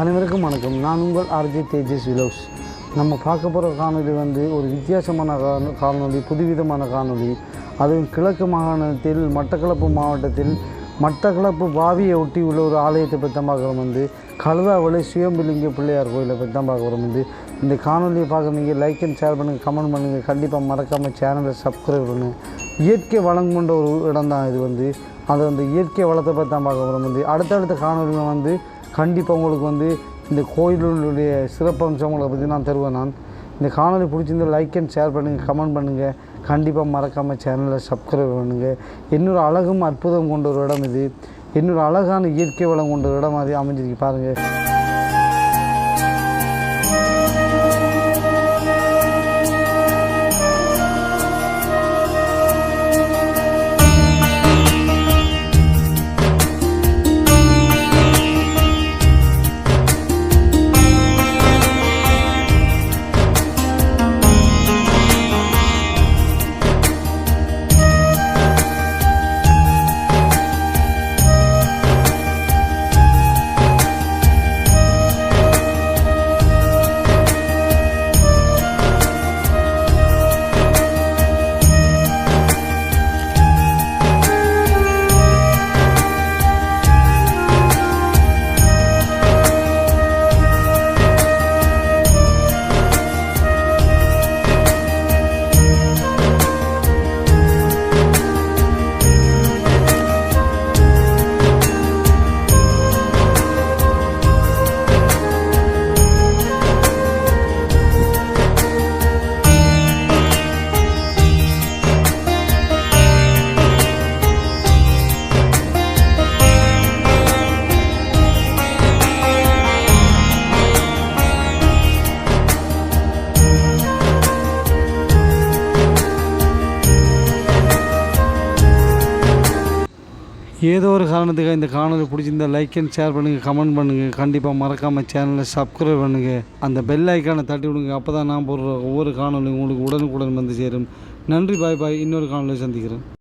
அனைவருக்கும் வணக்கம். நான் உங்கள் ஆர்ஜி தேஜஸ் விலோஸ். நம்ம பார்க்க போகிற காணொலி வந்து ஒரு வித்தியாசமான காணொலி புதுவிதமான காணொளி. அதுவும் கிழக்கு மாகாணத்தில் மட்டக்களப்பு மாவட்டத்தில் மட்டக்களப்பு பாவியை ஒட்டி உள்ள ஒரு ஆலயத்தை பற்றி வந்து கழுதாவளை சுயம்புலிங்க பிள்ளையார் கோயிலை பற்றி வந்து இந்த காணொலியை பார்க்குறீங்க லைக் அண்ட் ஷேர் பண்ணுங்கள் கமெண்ட் பண்ணுங்கள் கண்டிப்பாக மறக்காமல் சேனலை சப்ஸ்கிரைப் பண்ணுங்கள் இயற்கை வளம் கொண்ட ஒரு இடம் தான் இது வந்து. அது வந்து இயற்கை வளத்தை பற்றி தான் பார்க்க போகிறோம் வந்து அடுத்தடுத்த காணொலியில் வந்து கண்டிப்பாக உங்களுக்கு வந்து இந்த கோயிலுடைய சிறப்பம்சங்களை பற்றி நான் தருவேன் நான். இந்த காணொலி பிடிச்சிருந்தா லைக் அண்ட் ஷேர் பண்ணுங்கள் கமெண்ட் பண்ணுங்கள் கண்டிப்பாக மறக்காமல் சேனலை சப்ஸ்கிரைப் பண்ணுங்கள் இன்னொரு அழகும் அற்புதம் கொண்ட ஒரு இடம் இது. இன்னொரு அழகான இயற்கை வளம் கொண்ட ஒரு இடம் அது அமைஞ்சிருக்கு பாருங்கள் ஏதோ ஒரு காரணத்துக்காக இந்த காணொலி பிடிச்சிருந்தா லைக் அண்ட் ஷேர் பண்ணுங்கள் கமெண்ட் பண்ணுங்கள் கண்டிப்பாக மறக்காமல் சேனலை சப்ஸ்கிரைப் பண்ணுங்கள் அந்த பெல் ஐக்கானை தட்டி விடுங்க. அப்போ தான் நான் போடுற ஒவ்வொரு காணொலியும் உங்களுக்கு உடனுக்குடன் வந்து சேரும். நன்றி பாய் பாய் இன்னொரு காணொலி சந்திக்கிறேன்.